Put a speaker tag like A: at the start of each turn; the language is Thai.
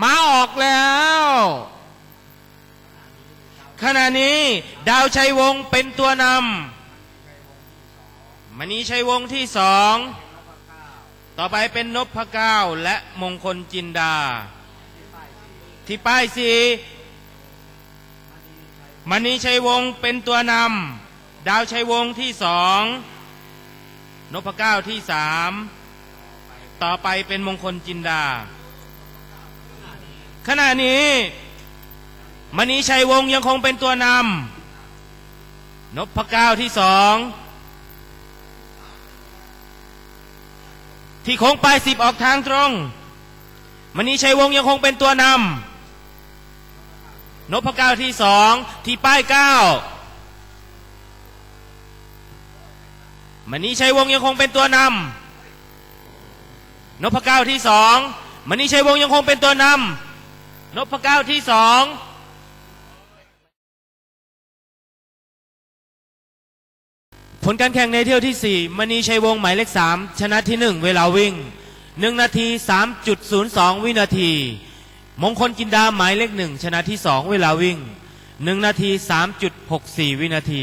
A: มาออกแล้ว ขณะนี้ดาวชัยวงศ์เป็นตัวนำมณีชัยวงศ์ที่สองต่อไปเป็นนพเก้าและมงคลจินดา ที่ป้ายสีมณีชัยวงศ์เป็นตัวนำดาวชัยวงศ์ที่สองนพเก้าที่สามต่อไปเป็นมงคลจินดา ขณะนี้มณีชัยวงศ์ยังคงเป็นตัวนำนพเก้าที่สองที่โค้งปลายสิบออกทางตรงมณีชัยวงศ์ยังคงเป็นตัวนำนพเก้าที่สองที่ป้ายเก้ามณีชัยวงศ์ยังคงเป็นตัวนำนพเก้าที่สองมณีชัยวงศ์ยังคงเป็นตัวนำ นพเก้าที่สองผลการแข่งในเที่ยวที่ 4 มณีชัยวงศ์หมายเลข 3 ชนะที่ 1 เวลาวิ่ง 1 นาที 3.02 วินาที มงคลกินดาหมายเลข 1 ชนะที่ 2 เวลาวิ่ง 1 นาที 3.64 วินาที